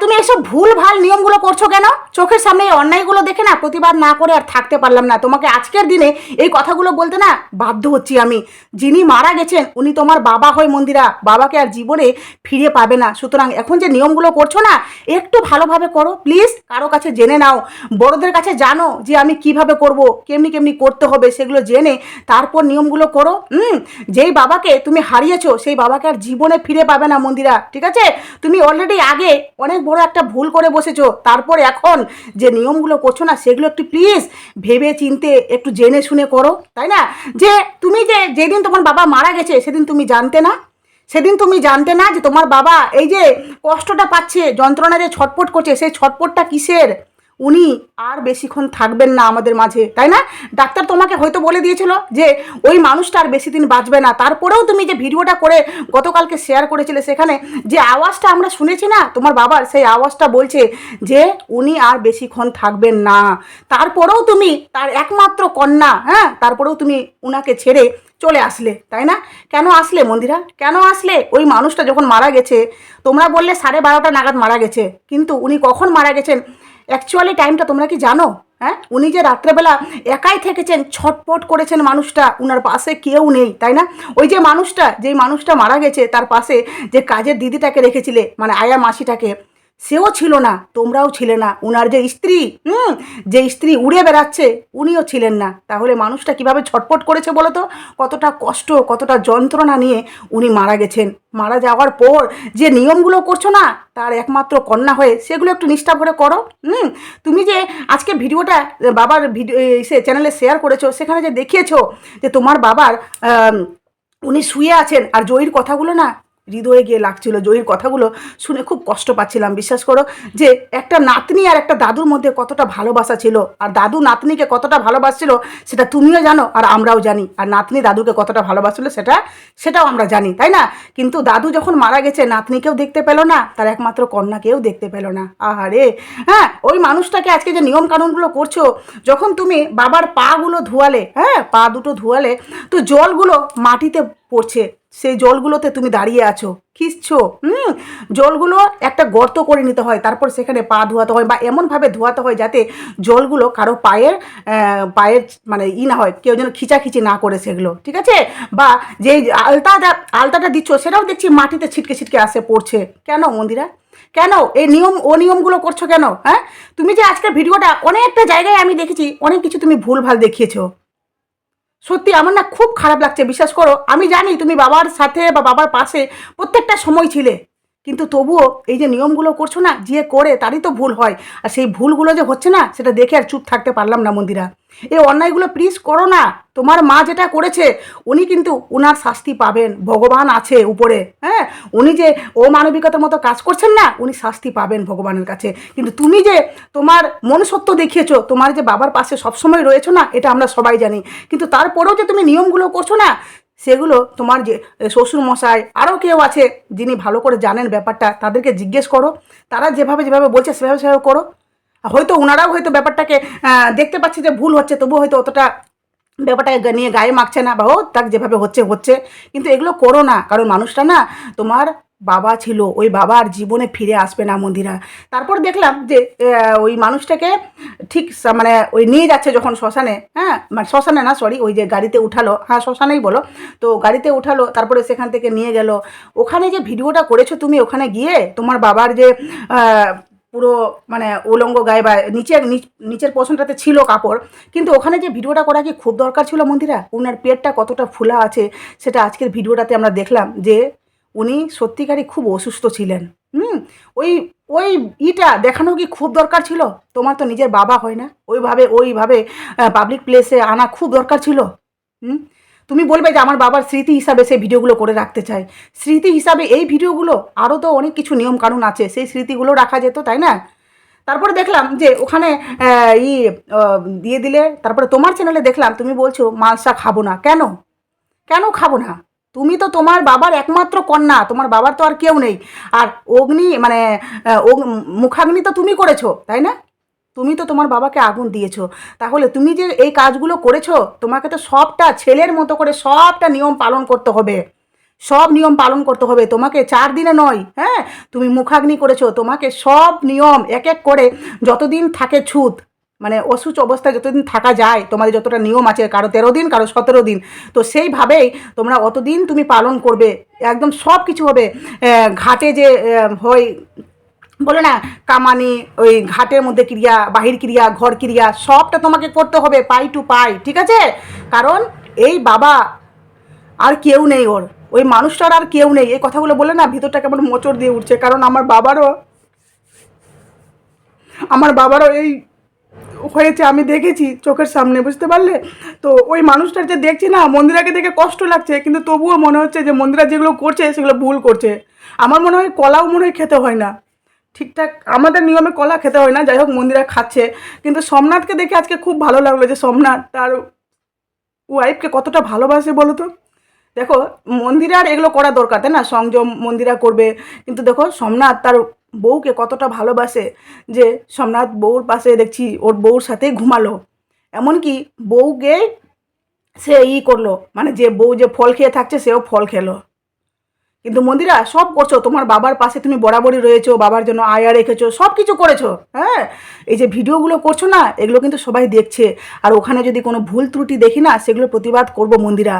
তুমি এসব ভুল ভালো নিয়মগুলো করছ কেন? চোখের সামনে এই অন্যায়গুলো দেখে না প্রতিবাদ না করে আর থাকতে পারলাম না। তোমাকে আজকের দিনে এই কথাগুলো বলতে না বাধ্য হচ্ছি আমি। যিনি মারা গেছেন, উনি তোমার বাবা হয় মন্দিরা। বাবাকে আর জীবনে ফিরে পাবে না। সুতরাং এখন যে নিয়মগুলো করছ না, একটু ভালোভাবে করো। প্লিজ, কারও কাছে জেনে নাও। বড়দের কাছে জানো যে আমি কীভাবে করব, কেমনি কেমনি করতে হবে, সেগুলো জেনে তারপর নিয়মগুলো করো। হুম, যেই বাবাকে তুমি হারিয়েছো, সেই বাবাকে আর জীবনে ফিরে পাবে না মন্দিরা। ঠিক আছে? তুমি অলরেডি আগে অনেক বড় একটা ভুল করে বসেছো। তারপর এখন যে নিয়মগুলো করছ না, সেগুলো একটু প্লিজ ভেবে চিনতে, একটু জেনে শুনে করো, তাই না? যে তুমি যে যেদিন তোমার বাবা মারা গেছে, সেদিন তুমি জানতে না? সেদিন তুমি জানতে না যে তোমার বাবা এই যে কষ্টটা পাচ্ছে যন্ত্রণা যে ছটপট করছে, সেই ছটপটটা কিসের? উনি আর বেশিক্ষণ থাকবেন না আমাদের মাঝে, তাই না? ডাক্তার তোমাকে হয়তো বলে দিয়েছিল যে ওই মানুষটা আর বেশি দিন বাঁচবে না। তারপরেও তুমি যে ভিডিওটা করে গতকালকে শেয়ার করেছিলে সেখানে যে আওয়াজটা আমরা শুনেছি না, তোমার বাবার সেই আওয়াজটা বলছে যে উনি আর বেশিক্ষণ থাকবেন না। তারপরেও তুমি তার একমাত্র কন্যা হ্যাঁ? তারপরেও তুমি উনাকে ছেড়ে চলে আসলে, তাই না? কেন আসলে মন্দিরা? কেন আসলে? ওই মানুষটা যখন মারা গেছে, তোমরা বললে সাড়ে বারোটা নাগাদ মারা গেছে, কিন্তু উনি কখন মারা গেছেন? অ্যাকচুয়ালি টাইমটা তোমরা কি জানো? হ্যাঁ? উনি যে রাত্রেবেলা একাই থেকেছেন, ছটপট করেছেন মানুষটা, উনার পাশে কেউ নেই, তাই না? ওই যে মানুষটা, যেই মানুষটা মারা গেছে, তার পাশে যে কাজের দিদিটাকে রেখেছিলে মানে আয়া মাসিটাকে সেও ছিল না, তোমরাও ছিলে না। উনার যে স্ত্রী, হুম, যে স্ত্রী উড়ে বেড়াচ্ছে, উনিও ছিলেন না। তাহলে মানুষটা কীভাবে ছটপট করেছে বলো তো? কতটা কষ্ট, কতটা যন্ত্রণা নিয়ে উনি মারা গেছেন। মারা যাওয়ার পর যে নিয়মগুলো করছ না, তার একমাত্র কন্যা হয়ে সেগুলো একটু নিষ্ঠা ভরে করো, হুম। তুমি যে আজকে ভিডিওটা বাবার ভিডিও সে চ্যানেলে শেয়ার করেছ, সেখানে যে দেখিয়েছো যে তোমার বাবার উনি শুয়ে আছেন, আর জয়ীর কথাগুলো না হৃদয়ে গিয়ে লাগছিল জয়ীর কথাগুলো শুনে খুব কষ্ট পাচ্ছিলাম। বিশ্বাস করো যে একটা নাতনি আর একটা দাদুর মধ্যে কতটা ভালোবাসা ছিল। আর দাদু নাতনিকে কতটা ভালোবাসছিল সেটা তুমিও জানো আর আমরাও জানি। আর নাতনি দাদুকে কতটা ভালোবাসছিল সেটা, সেটাও আমরা জানি, তাই না? কিন্তু দাদু যখন মারা গেছে, নাতনিকেও দেখতে পেল না, তার একমাত্র কন্যাকেও দেখতে পেল না। আহারে! হ্যাঁ ওই মানুষটাকে আজকে যে নিয়ম কানুনগুলো করছ, যখন তুমি বাবার পাগুলো ধোয়ালে হ্যাঁ পা দুটো ধোয়ালে, তো জলগুলো মাটিতে পড়ছে। সেই জলগুলোতে তুমি দাঁড়িয়ে আছো। খিসছো হুম? জলগুলো একটা গর্ত করে নিতে হয়, তারপর সেখানে পা ধোয়াতে হয় বা এমনভাবে ধোয়াতে হয় যাতে জলগুলো কারও পায়ের পায়ের মানে ই না হয়, কেউ যেন খিচাখিচি না করে সেগুলো, ঠিক আছে? বা যে আলতাটা আলতাটা দিচ্ছ, সেটাও দেখছি মাটিতে ছিটকে ছিটকে আসে, পড়ছে। কেন মন্দিরা? কেন? এই নিয়ম ও নিয়মগুলো করছ কেন? হ্যাঁ? তুমি যে আজকের ভিডিওটা অনেকটা জায়গায় আমি দেখেছি, অনেক কিছু তুমি ভুলভাল দেখিয়েছো। সত্যি আমার না খুব খারাপ লাগছে, বিশ্বাস করো। আমি জানি তুমি বাবার সাথে বা বাবার পাশে প্রত্যেকটা সময় ছিলে। কিন্তু তবুও এই যে নিয়মগুলো করছ না, যে করে তারই তো ভুল হয়। আর সেই ভুলগুলো যে হচ্ছে না, সেটা দেখে আর চুপ থাকতে পারলাম না মন্দিরা। এই অন্যায়গুলো প্লিজ করো না। তোমার মা যেটা করেছে, উনি কিন্তু উনার শাস্তি পাবেন। ভগবান আছে উপরে হ্যাঁ? উনি যে ও মানবিকতার মতো কাজ করছেন না, উনি শাস্তি পাবেন ভগবানের কাছে। কিন্তু তুমি যে তোমার মনুষ্যত্ব দেখিয়েছো, তোমার যে বাবার পাশে সবসময় রয়েছো না, এটা আমরা সবাই জানি। কিন্তু তারপরেও যে তুমি নিয়মগুলো করছ না সেগুলো তোমার যে শ্বশুরমশাই আরও কেউ আছে যিনি ভালো করে জানেন ব্যাপারটা, তাদেরকে জিজ্ঞেস করো। তারা যেভাবে যেভাবে বলছে, সেভাবে সেভাবে করো। হয়তো ওনারাও হয়তো ব্যাপারটাকে দেখতে পাচ্ছে যে ভুল হচ্ছে, তবুও হয়তো অতটা ব্যাপারটাকে নিয়ে গায়ে মাখছে না বা ও তাক যেভাবে হচ্ছে হচ্ছে। কিন্তু এগুলো করো না, কারণ মানুষটা না তোমার বাবা ছিল, ওই বাবা আর জীবনে ফিরে আসবে না মন্দিরা। তারপর দেখলাম যে ওই মানুষটাকে ঠিক মানে ওই নিয়ে যাচ্ছে যখন শ্মশানে হ্যাঁ? মানে শ্মশানে না সরি ওই যে গাড়িতে উঠালো। হ্যাঁ শ্মশানেই বলো। তো গাড়িতে উঠালো, তারপরে সেখান থেকে নিয়ে গেল। ওখানে যে ভিডিওটা করেছ তুমি ওখানে গিয়ে, তোমার বাবার যে পুরো মানে উলঙ্গ গায়ে বা নিচের নিচ- নিচের পোষণটাতে ছিল কাপড়, কিন্তু ওখানে যে ভিডিওটা করা কি খুব দরকার ছিল মন্দিরা? ওনার পেটটা কতটা ফুলা আছে, সেটা আজকের ভিডিওটাতে আমরা দেখলাম যে উনি সত্যিকারই খুব অসুস্থ ছিলেন, হুম? ওই ওই ইটা দেখানো কি খুব দরকার ছিল? তোমার তো নিজের বাবা হয় না। ওইভাবে ওইভাবে পাবলিক প্লেসে আনা খুব দরকার ছিল, হুম? তুমি বলবে যে আমার বাবার স্মৃতি হিসাবে সেই ভিডিওগুলো করে রাখতে চাই স্মৃতি হিসাবে এই ভিডিওগুলো আরও তো অনেক কিছু নিয়ম কানুন আছে, সেই স্মৃতিগুলো রাখা যেত, তাই না? তারপরে দেখলাম যে ওখানে ই দিয়ে দিলে, তারপরে তোমার চ্যানেলে দেখলাম, তুমি বলছো মালসা খাব না। কেন? কেন খাব না? তুমি তো তোমার বাবার একমাত্র কন্যা, তোমার বাবার তো আর কেউ নেই। আর অগ্নি মানে মুখাগ্নি তো তুমি করেছ, তাই না? তুমি তো তোমার বাবাকে আগুন দিয়েছ। তাহলে তুমি যে এই কাজগুলো করেছ, তোমাকে তো সবটা ছেলের মতো করে সবটা নিয়ম পালন করতে হবে। সব নিয়ম পালন করতে হবে। তোমাকে চার দিনে নয় হ্যাঁ? তুমি মুখাগ্নি করেছ। তোমাকে সব নিয়ম এক এক করে যতদিন থাকে ছুত। মানে অসুচ অবস্থায় যতদিন থাকা যায়, তোমাদের যতটা নিয়ম আছে, কারও তেরো দিন, কারও সতেরো দিন, তো সেইভাবেই তোমরা অতদিন তুমি পালন করবে, একদম সব কিছু হবে। ঘাটে যে হয় বলে না, কামানি, ওই ঘাটের মধ্যে ক্রিয়া, বাহির ক্রিয়া, ঘর ক্রিয়া, সবটা তোমাকে করতে হবে, পাই টু পাই, ঠিক আছে? কারণ এই বাবা আর কেউ নেই ওর, ওই মানুষটার আর কেউ নেই। এই কথাগুলো বলে না, ভিতরটা কেমন মোচড় দিয়ে উঠছে, কারণ আমার বাবারও আমার বাবারও এই হয়েছে আমি দেখেছি চোখের সামনে, বুঝতে পারলে? তো ওই মানুষটার যে দেখছি না, মন্দিরাকে দেখে কষ্ট লাগছে, কিন্তু তবুও মনে হচ্ছে যে মন্দিরা যেগুলো করছে, সেগুলো ভুল করছে। আমার মনে হয় কলাও মনে হয় খেতে হয় না। ঠিকঠাক, আমাদের নিয়মে কলা খেতে হয় না, যাই হোক মন্দিরা খাচ্ছে। কিন্তু সোমনাথকে দেখে আজকে খুব ভালো লাগল যে সোমনাথ তার ওয়াইফকে কতটা ভালোবাসে বলো তো? দেখো, মন্দিরে আর এগুলো করা দরকার, তাই না? সংযম মন্দিরা করবে। কিন্তু দেখো, সোমনাথ তার বউকে কতটা ভালোবাসে যে সোমনাথ বউর পাশে দেখছি ওর বউর সাথে ঘুমালো। এমনকি বউকে সে ই করল মানে যে বউ যে ফল খেয়ে থাকছে সেও ফল খেলো। কিন্তু মন্দিরা, সব করছ, তোমার বাবার পাশে তুমি বরাবরই রয়েছো, বাবার জন্য আয়া রেখেছো সব কিছু করেছ হ্যাঁ? এই যে ভিডিওগুলো করছ না, এগুলো কিন্তু সবাই দেখছে। আর ওখানে যদি কোনো ভুল ত্রুটি দেখি না, সেগুলো প্রতিবাদ করব মন্দিরা।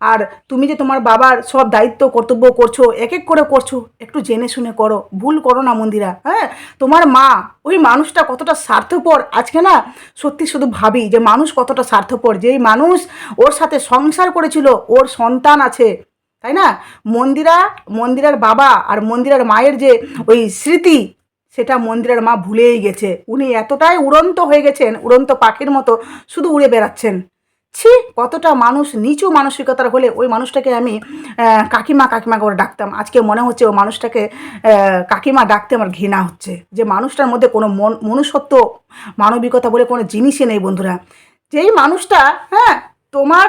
আর তুমি যে তোমার বাবার সব দায়িত্ব, কর্তব্য করছ এক এক করে করছ, একটু জেনে শুনে করো। ভুল করো না মন্দিরা হ্যাঁ? তোমার মা, ওই মানুষটা কতটা স্বার্থপর, আজকে না সত্যি শুধু ভাবি যে মানুষ কতটা স্বার্থপর। যেই মানুষ ওর সাথে সংসার করেছিল, ওর সন্তান আছে, তাই না? মন্দিরা, মন্দিরার বাবা আর মন্দিরার মায়ের যে ওই স্মৃতি, সেটা মন্দিরের মা ভুলেই গেছে। উনি এতটাই উড়ন্ত হয়ে গেছেন, উড়ন্ত পাখির মতো শুধু উড়ে বেড়াচ্ছেন। ছি, কতটা মানুষ নিচু মানসিকতার হলে ওই মানুষটাকে আমি কাকিমা কাকিমা করে ডাকতাম। আজকে মনে হচ্ছে ওই মানুষটাকে কাকিমা ডাকতে আমার ঘৃণা হচ্ছে। যে মানুষটার মধ্যে কোনো মন, মনুষ্যত্ব, মানবিকতা বলে কোনো জিনিসই নেই বন্ধুরা। যেই মানুষটা হ্যাঁ তোমার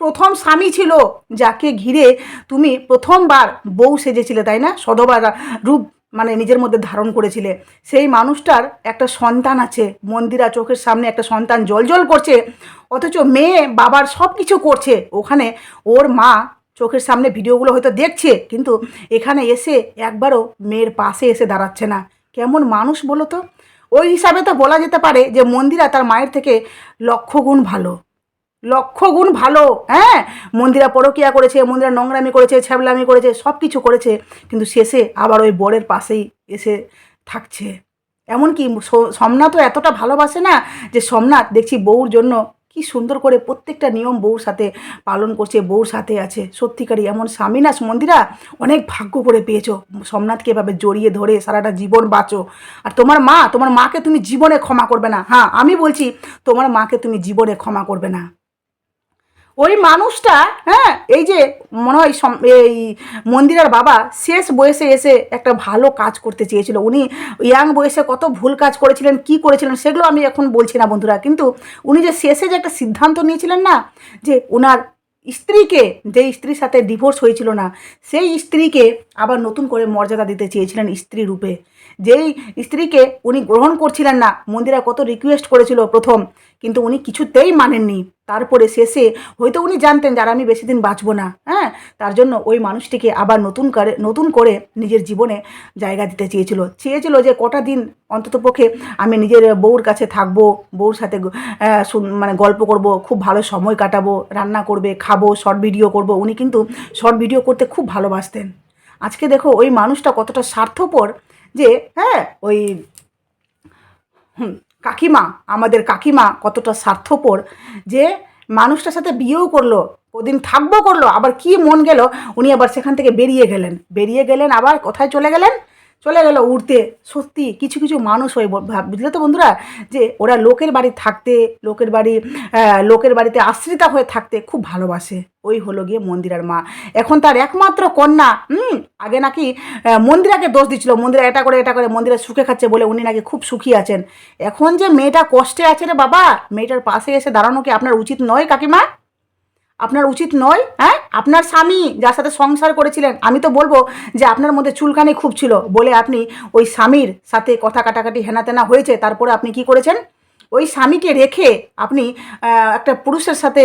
প্রথম স্বামী ছিল, যাকে ঘিরে তুমি প্রথমবার বউ সেজেছিলে, তাই না? সধবার রূপ মানে নিজের মধ্যে ধারণ করেছিলে। সেই মানুষটার একটা সন্তান আছে, মন্দিরা চোখের সামনে একটা সন্তান জল জল করছে, অথচ মেয়ে, বাবার সব কিছু করছে। ওখানে ওর মা চোখের সামনে ভিডিওগুলো হয়তো দেখছে, কিন্তু এখানে এসে একবারও মেয়ের পাশে এসে দাঁড়াচ্ছে না। কেমন মানুষ বলো তো? ওই হিসাবে তো বলা যেতে পারে যে মন্দিরা তার মায়ের থেকে লক্ষ গুণ ভালো। লক্ষ গুণ ভালো হ্যাঁ? মন্দিরা পরকিয়া করেছে, মন্দিরা নোংরামি করেছে, ছ্যাবলামি করেছে সব কিছু করেছে, কিন্তু শেষে আবার ওই বরের পাশেই এসে থাকছে। এমনকি সোমনাথও এতটা ভালোবাসে না যে সোমনাথ দেখছি বউর জন্য কি সুন্দর করে প্রত্যেকটা নিয়ম বউর সাথে পালন করছে, বউর সাথে আছে। সত্যিকারই এমন স্বামী না, মন্দিরা, অনেক ভাগ্য করে পেয়েছ। সোমনাথকে এভাবে জড়িয়ে ধরে সারাটা জীবন বাঁচো। আর তোমার মা, তোমার মাকে তুমি জীবনে ক্ষমা করবে না। হ্যাঁ আমি বলছি, তোমার মাকে তুমি জীবনে ক্ষমা করবে না। ওই মানুষটা হ্যাঁ এই যে মনে হয় এই মন্দিরের বাবা শেষ বয়সে এসে একটা ভালো কাজ করতে চেয়েছিল। উনি ইয়াং বয়সে কত ভুল কাজ করেছিলেন, কি করেছিলেন সেগুলো আমি এখন বলছি না বন্ধুরা। কিন্তু উনি যে শেষে যে একটা সিদ্ধান্ত নিয়েছিলেন না, যে ওনার স্ত্রীকে, যে স্ত্রীর সাথে ডিভোর্স হয়েছিল না, সেই স্ত্রীকে আবার নতুন করে মর্যাদা দিতে চেয়েছিলেন স্ত্রী রূপে। যেই স্ত্রীকে উনি গ্রহণ করছিলেন না, মন্দিরা কত রিকোয়েস্ট করেছিল প্রথম, কিন্তু উনি কিছুতেই মানেননি। তারপরে শেষে হয়তো উনি জানতেন যারা আমি বেশি দিন বাঁচবো না হ্যাঁ? তার জন্য ওই মানুষটিকে আবার নতুন করে নতুন করে নিজের জীবনে জায়গা দিতে চেয়েছিল। চেয়েছিল যে কটা দিন অন্ততপক্ষে আমি নিজের বউর কাছে থাকব, বউর সাথে মানে গল্প করব, খুব ভালো সময় কাটাবো, রান্না করবে, খাব শর্ট ভিডিও করব। উনি কিন্তু শর্ট ভিডিও করতে খুব ভালোবাসতেন। আজকে দেখো ওই মানুষটা কতটা স্বার্থপর যে হ্যাঁ ওই কাকিমা, আমাদের কাকিমা কতটা স্বার্থপর যে মানুষটার সাথে বিয়েও করল, ওদিন থাকব করল, আবার কি মন গেল, উনি আবার সেখান থেকে বেরিয়ে গেলেন। বেরিয়ে গেলেন, আবার কোথায় চলে গেলেন? চলে গেল উড়তে। সত্যি, কিছু কিছু মানুষ হয়ে বুঝলে তো বন্ধুরা? যে ওরা লোকের বাড়ি থাকতে, লোকের বাড়ি লোকের বাড়িতে আশ্রিতা হয়ে থাকতে খুব ভালোবাসে। ওই হলো গিয়ে মন্দিরার মা। এখন তার একমাত্র কন্যা, হুম, আগে নাকি মন্দিরাকে দোষ দিচ্ছিল। মন্দিরা এটা করে এটা করে, মন্দিরা সুখে খাচ্ছে বলে উনি নাকি খুব সুখী আছেন। এখন যে মেয়েটা কষ্টে আছে রে বাবা, মেয়েটার পাশে এসে দাঁড়ানো কি আপনার উচিত নয়, কাকিমা? আপনার উচিত নয় হ্যাঁ? আপনার স্বামী যার সাথে সংসার করেছিলেন, আমি তো বলব যে আপনার মধ্যে চুলকানি খুব ছিল, বলে আপনি ওই স্বামীর সাথে কথা কাটাকাটি হেনাতেনা হয়েছে, তারপরে আপনি কি করেছেন? ওই স্বামীকে রেখে আপনি একটা পুরুষের সাথে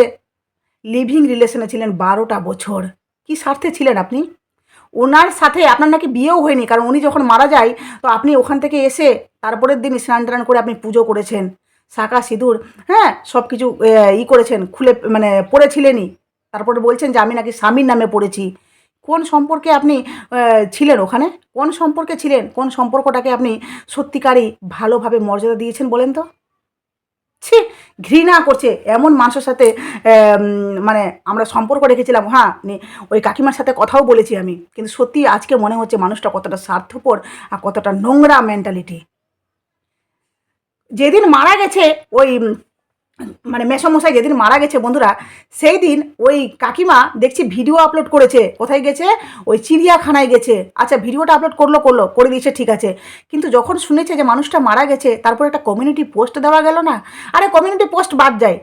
লিভিং রিলেশনে ছিলেন বারোটা বছর। কি স্বার্থে ছিলেন আপনি? ওনার সাথে আপনার নাকি বিয়েও হয়নি, কারণ উনি যখন মারা যায়, তো আপনি ওখান থেকে এসে তারপরের দিন স্নান টান করে আপনি পুজো করেছেন। শাঁখা সিঁদুর হ্যাঁ সব কিছু ই করেছেন, খুলে মানে পড়েছিলেনই। তারপরে বলছেন যে, আমি নাকি স্বামীর নামে পড়েছি। কোন সম্পর্কে আপনি ছিলেন ওখানে? কোন সম্পর্কে ছিলেন? কোন সম্পর্কটাকে আপনি সত্যিকারই ভালোভাবে মর্যাদা দিয়েছেন বলেন তো? ছি, ঘৃণা করছে। এমন মানুষের সাথে মানে আমরা সম্পর্ক রেখেছিলাম। হ্যাঁ ওই কাকিমার সাথে কথাও বলেছি আমি। কিন্তু সত্যি আজকে মনে হচ্ছে মানুষটা কতটা স্বার্থপর আর কতটা নোংরা মেন্টালিটি যেদিন মারা গেছে ওই মানে মেসমশাই যেদিন মারা গেছে বন্ধুরা, সেই দিন ওই কাকিমা দেখছি ভিডিও আপলোড করেছে। কোথায় গেছে? ওই চিড়িয়াখানায় গেছে। আচ্ছা ভিডিওটা আপলোড করল করল, করে দিয়েছে, ঠিক আছে। কিন্তু যখন শুনেছে যে মানুষটা মারা গেছে, তারপর একটা কমিউনিটি পোস্ট দেওয়া গেল না? আরে কমিউনিটি পোস্ট বাদ যায়।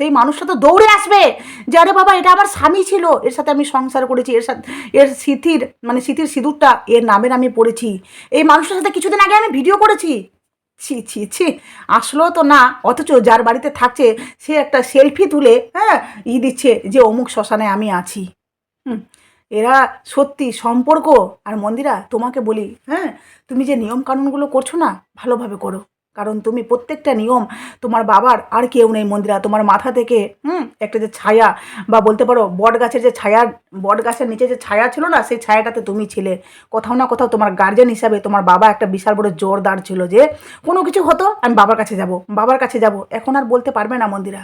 সেই মানুষটা তো দৌড়ে আসবে। যে আরে বাবা, এটা আমার স্বামী ছিল। এর সাথে আমি সংসার করেছি। এর সাথে, এর স্মৃতির মানে স্মৃতির সিঁদুরটা, এর নামের আমি পড়েছি। এই মানুষটার সাথে কিছুদিন আগে আমি ভিডিও করেছি। ছি ছি ছি। আসলেও তো না, অথচ যার বাড়িতে থাকছে, সে একটা সেলফি তুলে হ্যাঁ ই দিচ্ছে যে, অমুক শ্মশানে আমি আছি। হুম। এরা সত্যি সম্পর্ক। আর মন্দিরা, তোমাকে বলি হ্যাঁ তুমি যে নিয়ম কানুনগুলো করছ না, ভালোভাবে করো। কারণ তুমি প্রত্যেকটা নিয়ম তোমার বাবার আর কেউ নেই মন্দিরা। তোমার মাথা থেকে, হুম, একটা যে ছায়া বা বলতে পারো বট গাছের যে ছায়া বট গাছের নিচে যে ছায়া ছিল না, সেই ছায়াটাতে তুমি ছিলে। কোথাও না কোথাও তোমার গার্জেন হিসাবে তোমার বাবা একটা বিশাল বড় জোরদার ছিল যে, কোনো কিছু হতো, আমি বাবার কাছে যাব, বাবার কাছে যাব। এখন আর বলতে পারবে না মন্দিরা।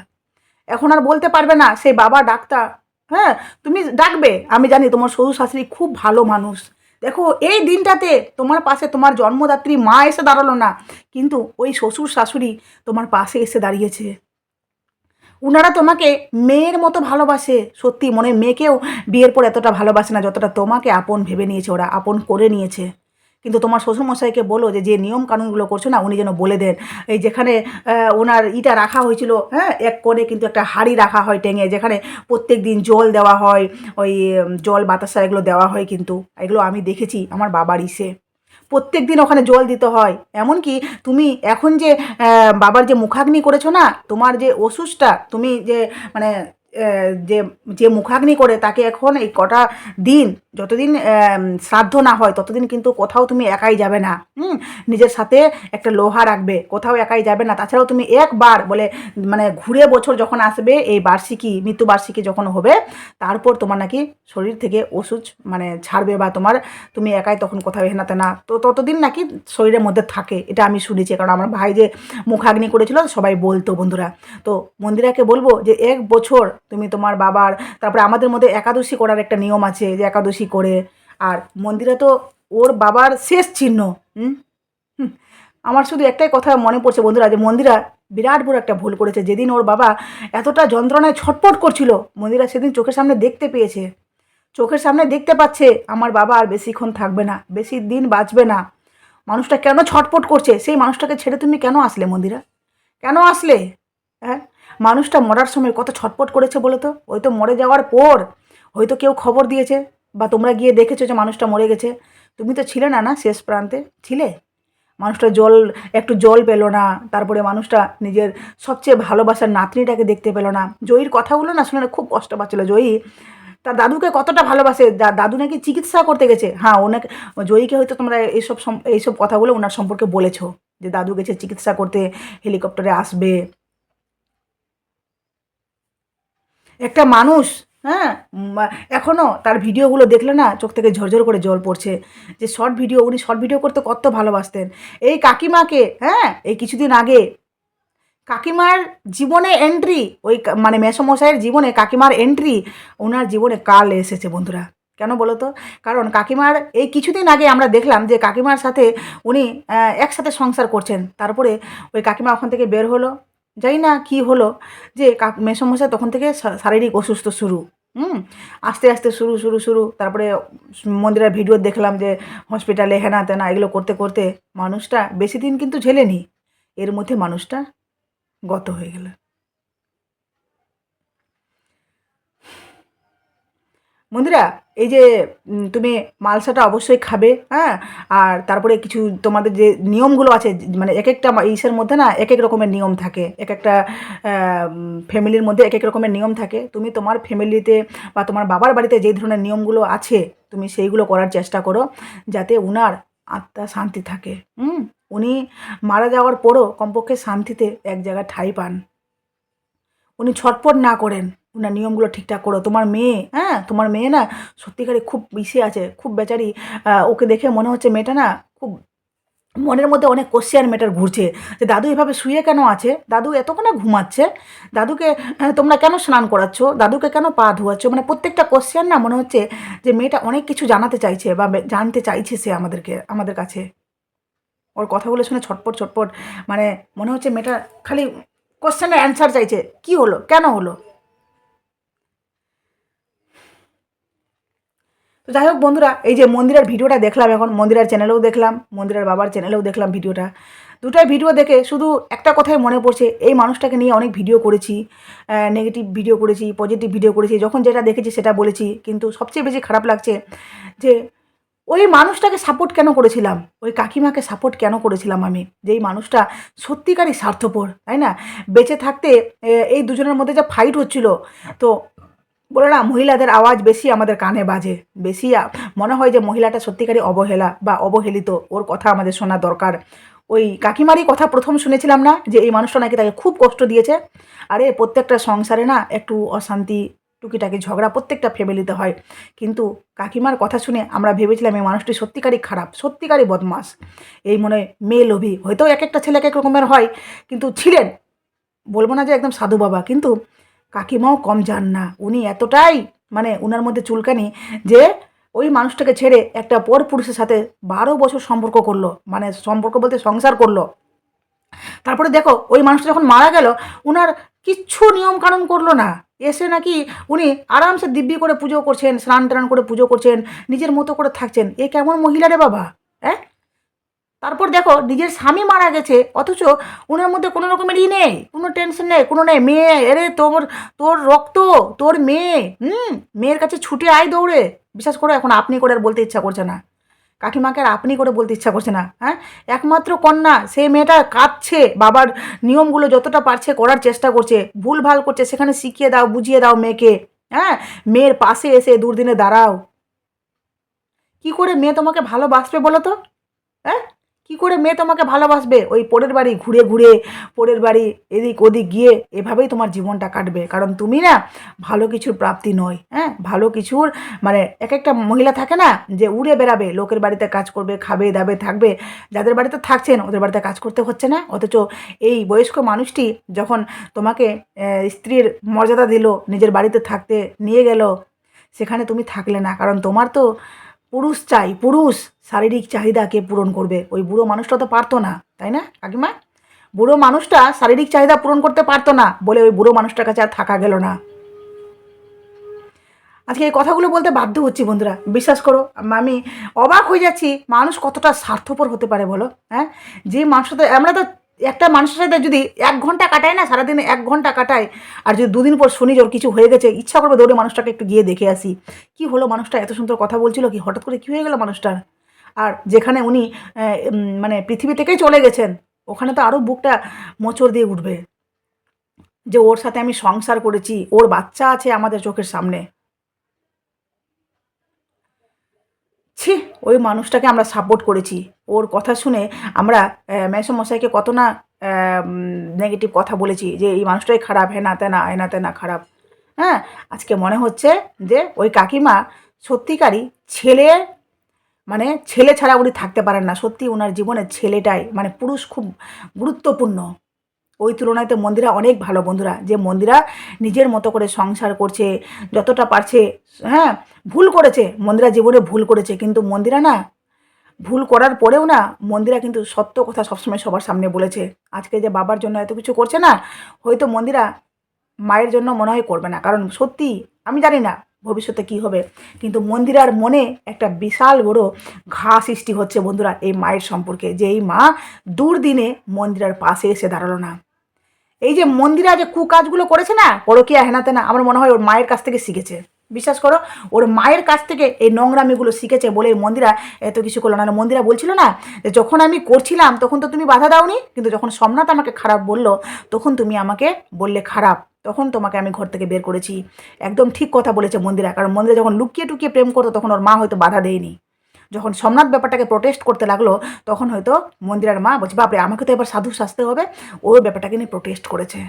এখন আর বলতে পারবে না, সেই বাবা ডাক্তার হ্যাঁ তুমি ডাকবে। আমি জানি তোমার শ্বশুর শাশুড়ি খুব ভালো মানুষ। দেখো, এই দিনটাতে তোমার পাশে তোমার জন্মদাত্রী মা এসে দাঁড়াল না, কিন্তু ওই শ্বশুর শাশুড়ি তোমার পাশে এসে দাঁড়িয়েছে। উনারা তোমাকে মেয়ের মতো ভালোবাসে, সত্যি মনে মেয়েকেও বিয়ের পর এতটা ভালোবাসে না, যতটা তোমাকে আপন ভেবে নিয়েছে, ওরা আপন করে নিয়েছে। কিন্তু তোমার শ্বশুরমশাইকে বলো যে যে নিয়ম কানুনগুলো করছ না, উনি যেন বলে দেন। এই যেখানে ওনার ইটা রাখা হয়েছিল হ্যাঁ এক কোণে কিন্তু একটা হাঁড়ি রাখা হয় টেঙে, যেখানে প্রত্যেক দিন জল দেওয়া হয়, ওই জল বাতাসা এগুলো দেওয়া হয় কিন্তু। এগুলো আমি দেখেছি আমার বাবার ইসে। প্রত্যেক দিন ওখানে জল দিতে হয়। এমনকি তুমি এখন যে বাবার যে মুখাগ্নি করেছ না, তোমার যে ওষুধটা তুমি যে মানে যে যে মুখাগ্নি করে তাকে এখন এই কটা দিন যতদিন শ্রাদ্ধ না হয় ততদিন কিন্তু কোথাও তুমি একাই যাবে না। হুম? নিজের সাথে একটা লোহা রাখবে, কোথাও একাই যাবে না। তাছাড়াও তুমি একবার বলে মানে ঘুরে বছর যখন আসবে, এই বার্ষিকী মৃত্যুবার্ষিকী যখন হবে, তারপর তোমার নাকি শরীর থেকে ওষুধ মানে ছাড়বে বা তোমার, তুমি একাই তখন কোথাও হেনাতে না। তো ততদিন নাকি শরীরের মধ্যে থাকে, এটা আমি শুনেছি। কারণ আমার ভাই যে মুখাগ্নি করেছিল, সবাই বলতো বন্ধুরা। তো মন্দিরাকে বলব যে, এক বছর তুমি তোমার বাবার, তারপরে আমাদের মধ্যে একাদশী করার একটা নিয়ম আছে যে একাদশী করে। আর মন্দিরে তো ওর বাবার শেষ চিহ্ন, হুম। আমার শুধু একটাই কথা মনে পড়ছে বন্ধুরা যে মন্দিরা বিরাট বড় একটা ভুল করেছে। যেদিন ওর বাবা এতটা যন্ত্রণায় ছটপট করছিল, মন্দিরা সেদিন চোখের সামনে দেখতে পেয়েছে। চোখের সামনে দেখতে পাচ্ছে আমার বাবা আর বেশিক্ষণ থাকবে না, বেশি দিন বাঁচবে না। মানুষটা কেন ছটপট করছে? সেই মানুষটাকে ছেড়ে তুমি কেন আসলে মন্দিরা? কেন আসলে? হ্যাঁ? মানুষটা মরার সময় কত ছটপট করেছে বলো তো? ওই তো মরে যাওয়ার পর হয়তো কেউ খবর দিয়েছে বা তোমরা গিয়ে দেখেছ যে মানুষটা মরে গেছে। তুমি তো ছিলে না না শেষ প্রান্তে? ছিলে? মানুষটা জল, একটু জল পেল না, তারপরে মানুষটা নিজের সবচেয়ে ভালোবাসার নাতনিটাকে দেখতে পেল না। জয়ীর কথাগুলো না শুনে খুব কষ্ট পাচ্ছিলো জয়ী। তার দাদুকে কতটা ভালোবাসে? দাদু নাকি চিকিৎসা করতে গেছে? হ্যাঁ ওনাকে, জয়ীকে হয়তো তোমরা এইসব এইসব কথাগুলো ওনার সম্পর্কে বলেছ যে দাদু গেছে চিকিৎসা করতে, হেলিকপ্টারে আসবে। একটা মানুষ হ্যাঁ এখনও তার ভিডিওগুলো দেখলে না চোখ থেকে ঝরঝর করে জল পড়ছে। যে শর্ট ভিডিও উনি শর্ট ভিডিও করতে কত ভালোবাসতেন। এই কাকিমাকে হ্যাঁ এই কিছুদিন আগে কাকিমার জীবনে এন্ট্রি ওই মানে মেসমশাইয়ের জীবনে কাকিমার এন্ট্রি ওনার জীবনে কাল এসেছে বন্ধুরা। কেন বলো তো? কারণ কাকিমার, এই কিছুদিন আগে আমরা দেখলাম যে কাকিমার সাথে উনি একসাথে সংসার করছেন। তারপরে ওই কাকিমা ওখান থেকে বের হলো জানি না কি হলো যে মেসমশাই তখন থেকে শারীরিক অসুস্থ শুরু, হুম? আস্তে আস্তে শুরু শুরু শুরু। তারপরে মন্দিরের ভিডিও দেখলাম যে হসপিটালে হেনা তেনা এগুলো করতে করতে মানুষটা বেশি দিন কিন্তু ঝেলেনি। এর মধ্যে মানুষটা গত হয়ে গেল। বন্ধুরা, এই যে তুমি মালসাটা অবশ্যই খাবে হ্যাঁ? আর তারপরে কিছু তোমাদের যে নিয়মগুলো আছে মানে এক একটা ইসের মধ্যে না এক এক রকমের নিয়ম থাকে। এক একটা ফ্যামিলির মধ্যে এক এক রকমের নিয়ম থাকে। তুমি তোমার ফ্যামিলিতে বা তোমার বাবার বাড়িতে যে ধরনের নিয়মগুলো আছে, তুমি সেইগুলো করার চেষ্টা করো, যাতে উনার আত্মা শান্তি থাকে। হুম? উনি মারা যাওয়ার পরও কমপক্ষে শান্তিতে এক জায়গায় ঠাঁই পান। উনি ছটপট না করেন। ওনার নিয়মগুলো ঠিকঠাক করো। তোমার মেয়ে হ্যাঁ? তোমার মেয়ে না সত্যিকারে খুব ইসে আছে, খুব বেচারি। ওকে দেখে মনে হচ্ছে মেয়েটা না খুব মনের মধ্যে অনেক কোশ্চেন মেটার ঘুরছে। যে দাদু এভাবে শুয়ে কেন আছে? দাদু এতক্ষণে ঘুমাচ্ছে? দাদুকে তোমরা কেন স্নান করাচ্ছ? দাদুকে কেন পা ধোয়াচ্ছ? মানে প্রত্যেকটা কোশ্চেন না মনে হচ্ছে যে মেয়েটা অনেক কিছু জানাতে চাইছে বা জানতে চাইছে সে আমাদেরকে, আমাদের কাছে। ওর কথাগুলো শুনে ছটপট ছটপট মানে মনে হচ্ছে মেয়েটা খালি কোশ্চেনের অ্যান্সার চাইছে। কি হলো? কেন হলো? তো যাই হোক বন্ধুরা, এই যে মন্দিরের ভিডিওটা দেখলাম, এখন মন্দিরের চ্যানেলেও দেখলাম, মন্দিরের বাবার চ্যানেলেও দেখলাম ভিডিওটা। দুটাই ভিডিও দেখে শুধু একটা কথাই মনে পড়ছে, এই মানুষটাকে নিয়ে অনেক ভিডিও করেছি নেগেটিভ ভিডিও করেছি পজিটিভ ভিডিও করেছি, যখন যেটা দেখেছি সেটা বলেছি, কিন্তু সবচেয়ে বেশি খারাপ লাগছে যে ওই মানুষটাকে সাপোর্ট কেন করেছিলাম? ওই কাকিমাকে সাপোর্ট কেন করেছিলাম আমি? যে এই মানুষটা সত্যিকারই স্বার্থপর, তাই না? বেঁচে থাকতে এই দুজনের মধ্যে যা ফাইট হচ্ছিল, তো বলে না, মহিলাদের আওয়াজ বেশি আমাদের কানে বাজে। বেশি মনে হয় যে মহিলাটা সত্যিকারই অবহেলা বা অবহেলিত। ওর কথা আমাদের শোনা দরকার। ওই কাকিমারই কথা প্রথম শুনেছিলাম না, যে এই মানুষটা নাকি তাকে খুব কষ্ট দিয়েছে। আরে, প্রত্যেকটা সংসারে না একটু অশান্তি, টুকিটাকি ঝগড়া প্রত্যেকটা ফ্যামিলিতে হয়। কিন্তু কাকিমার কথা শুনে আমরা ভেবেছিলাম এই মানুষটি সত্যিকারই খারাপ, সত্যিকারই বদমাস। এই মনে মেয়ে লোভী, হয়তো এক একটা ছেলে এক এক রকমের হয়, কিন্তু ছিলেন। বলব না যে একদম সাধু বাবা, কিন্তু কাকিমাও কম যান না। উনি এতটাই মানে উনার মধ্যে চুলকানি যে ওই মানুষটাকে ছেড়ে একটা পর পুরুষের সাথে বারো বছর সম্পর্ক করল। মানে সম্পর্ক বলতে সংসার করল। তারপরে দেখো, ওই মানুষটা যখন মারা গেল, উনার কিচ্ছু নিয়ম কানুন করল না। এসে নাকি উনি আরামসে দিব্যি করে পুজো করছেন স্নান টান করে পুজো করছেন, নিজের মতো করে থাকছেন। এ কেমন মহিলা রে বাবা হ্যাঁ? তারপর দেখো, নিজের স্বামী মারা গেছে, অথচ ওনার মধ্যে কোনো রকমের ই নেই, কোনো টেনশন নেই, কোনো নেই, মেয়ে, এরে তোর তোর রক্ত, তোর মেয়ে, হুম? মেয়ের কাছে ছুটে আয় দৌড়ে। বিশ্বাস করো, এখন আপনি করে আর বলতে ইচ্ছা করছে না। কাকিমাকে আর আপনি করে বলতে ইচ্ছা করছে না হ্যাঁ? একমাত্র কন্যা, সেই মেয়েটা কাঁদছে, বাবার নিয়মগুলো যতটা পারছে করার চেষ্টা করছে, ভুল ভালো করছে, সেখানে শিখিয়ে দাও, বুঝিয়ে দাও মেয়েকে হ্যাঁ? মেয়ের পাশে এসে দুর্দিনে দাঁড়াও। কি করে মেয়ে তোমাকে ভালোবাসবে বলো তো? হ্যাঁ? কি করে মেয়ে তোমাকে ভালোবাসবে? ওই পরের বাড়ি, ঘুরে ঘুরে, পরের বাড়ি, এদিক ওদিক গিয়ে এভাবেই তোমার জীবনটা কাটবে। কারণ তুমি না ভালো কিছুর প্রাপ্তি নয় হ্যাঁ? ভালো কিছুর মানে এক একটা মহিলা থাকে না যে উড়ে বেড়াবে, লোকের বাড়িতে কাজ করবে, খাবে, দাবে, থাকবে। যাদের বাড়িতে থাকছেন, ওদের বাড়িতে কাজ করতে হচ্ছে না। অথচ এই বয়স্ক মানুষটি যখন তোমাকে স্ত্রীর মর্যাদা দিল, নিজের বাড়িতে থাকতে নিয়ে গেল, সেখানে তুমি থাকলে না। কারণ তোমার তো পুরুষ চাই, পুরুষ শারীরিক চাহিদা কে পূরণ করবে। ওই বুড়ো মানুষটা তো পারতো না, তাই না, কাকিমা? বুড়ো মানুষটা শারীরিক চাহিদা পূরণ করতে পারতো না বলে ওই বুড়ো মানুষটার কাছে আর থাকা গেল না। আজকে এই কথাগুলো বলতে বাধ্য হচ্ছি বন্ধুরা, বিশ্বাস করো, আমি অবাক হয়ে যাচ্ছি মানুষ কতটা স্বার্থপর হতে পারে বলো হ্যাঁ? যে মানুষটা আমরা তো একটা মানুষের সাথে যদি এক ঘণ্টা কাটায় না, সারাদিনে এক ঘণ্টা কাটায়, আর যদি দুদিন পর শুনি ওর কিছু হয়ে গেছে, ইচ্ছা করবে দৌড়ে মানুষটাকে একটু গিয়ে দেখে আসি। কি হলো মানুষটা? এত সুন্দর কথা বলছিল কি? হঠাৎ করে কি হয়ে গেল মানুষটার? আর যেখানে উনি মানে পৃথিবী থেকেই চলে গেছেন, ওখানে তো আরও বুকটা মোচড় দিয়ে উঠবে। যে ওর সাথে আমি সংসার করেছি, ওর বাচ্চা আছে আমাদের চোখের সামনে। ছি, ওই মানুষটাকে আমরা সাপোর্ট করেছি। ওর কথা শুনে আমরা মেসো মশাইকে কত না নেগেটিভ কথা বলেছি যে এই মানুষটাই খারাপ হেনা তেনা হেনা তেনা খারাপ। হ্যাঁ আজকে মনে হচ্ছে যে ওই কাকিমা সত্যিকারই ছেলে মানে ছেলে ছাড়া উনি থাকতে পারেন না। সত্যি ওনার জীবনের ছেলেটাই মানে পুরুষ খুব গুরুত্বপূর্ণ। ওই তুলনায় তো মন্দিরা অনেক ভালো বন্ধুরা। যে মন্দিরা নিজের মতো করে সংসার করছে, যতটা পারছে হ্যাঁ ভুল করেছে। মন্দিরা জীবনে ভুল করেছে, কিন্তু মন্দিরা না, ভুল করার পরেও না, মন্দিরা কিন্তু সত্য কথা সবসময় সবার সামনে বলেছে। আজকে যে বাবার জন্য এত কিছু করছে না, হয়তো মন্দিরা মায়ের জন্য মনে হয় করবে না। কারণ সত্যি, আমি জানি না ভবিষ্যতে কি হবে, কিন্তু মন্দিরার মনে একটা বিশাল বড় ঘা সৃষ্টি হচ্ছে বন্ধুরা এই মায়ের সম্পর্কে। যে এই মা দুর্দিনে মন্দিরার পাশে এসে দাঁড়াল না। এই যে মন্দিরা যে কুকাজগুলো করেছে না, পরকিয়া হেনাতে না আমার মনে হয় ওর মায়ের কাছ থেকে শিখেছে। বিশ্বাস করো, ওর মায়ের কাছ থেকে এই নোংরামিগুলো শিখেছে বলে মন্দিরা এত কিছু করল। না মন্দিরা বলছিল না যে যখন আমি করছিলাম, তখন তো তুমি বাধা দাওনি, কিন্তু যখন সোমনাথ আমাকে খারাপ বলল, তখন তুমি আমাকে বললে খারাপ। তখন তোমাকে আমি ঘর থেকে বের করেছি। একদম ঠিক কথা বলেছে মন্দিরা, কারণ মন্দিরা যখন লুকিয়ে টুকিয়ে প্রেম করতো, তখন ওর মা হয়তো বাধা দেয়নি। যখন সোমনাথ ব্যাপারটাকে প্রোটেস্ট করতে লাগল, তখন হয়তো মন্দিরার মা বলছে, বাপরে, আমাকে তো এবার সাধু সাজতে হবে। ওই ব্যাপারটাকে নিয়ে প্রোটেস্ট করেছে।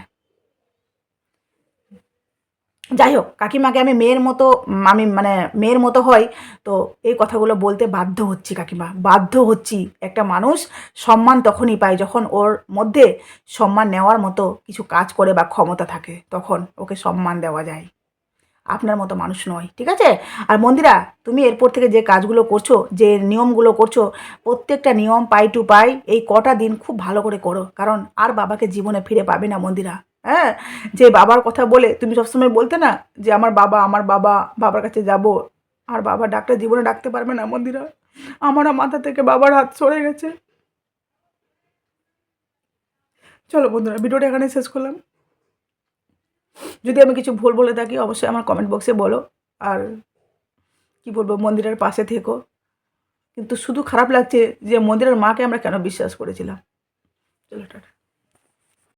যাই হোক, কাকিমাকে আমি মেয়ের মতো, আমি মানে মেয়ের মতো হয় তো এই কথাগুলো বলতে বাধ্য হচ্ছি কাকিমা, বাধ্য হচ্ছি। একটা মানুষ সম্মান তখনই পায় যখন ওর মধ্যে সম্মান নেওয়ার মতো কিছু কাজ করে বা ক্ষমতা থাকে, তখন ওকে সম্মান দেওয়া যায়। আপনার মতো মানুষ নয়, ঠিক আছে? আর মন্দিরা, তুমি এরপর থেকে যে কাজগুলো করছ, যে নিয়মগুলো করছ, প্রত্যেকটা নিয়ম পাই টু পাই এই কটা দিন খুব ভালো করে করো। কারণ আর বাবাকে জীবনে ফিরে পাবে না মন্দিরা। হ্যাঁ? যে বাবার কথা বলে, তুমি সবসময় বলতে না যে আমার বাবা আমার বাবা, বাবার কাছে যাব। আর বাবা ডাক্তার জীবনে ডাকতে পারবে না মন্দিরা। আমারও মাথা থেকে বাবার হাত সরে গেছে। চলো বন্ধুরা, ভিডিওটা এখানে শেষ করলাম। যদি আমি কিছু ভুল বলে থাকি, অবশ্যই আমার কমেন্ট বক্সে বলো। আর কি বলব, মন্দিরের পাশে থেকো। কিন্তু শুধু খারাপ লাগছে যে মন্দিরের মাকে আমরা কেন বিশ্বাস করেছিলাম। চলো, টাটা।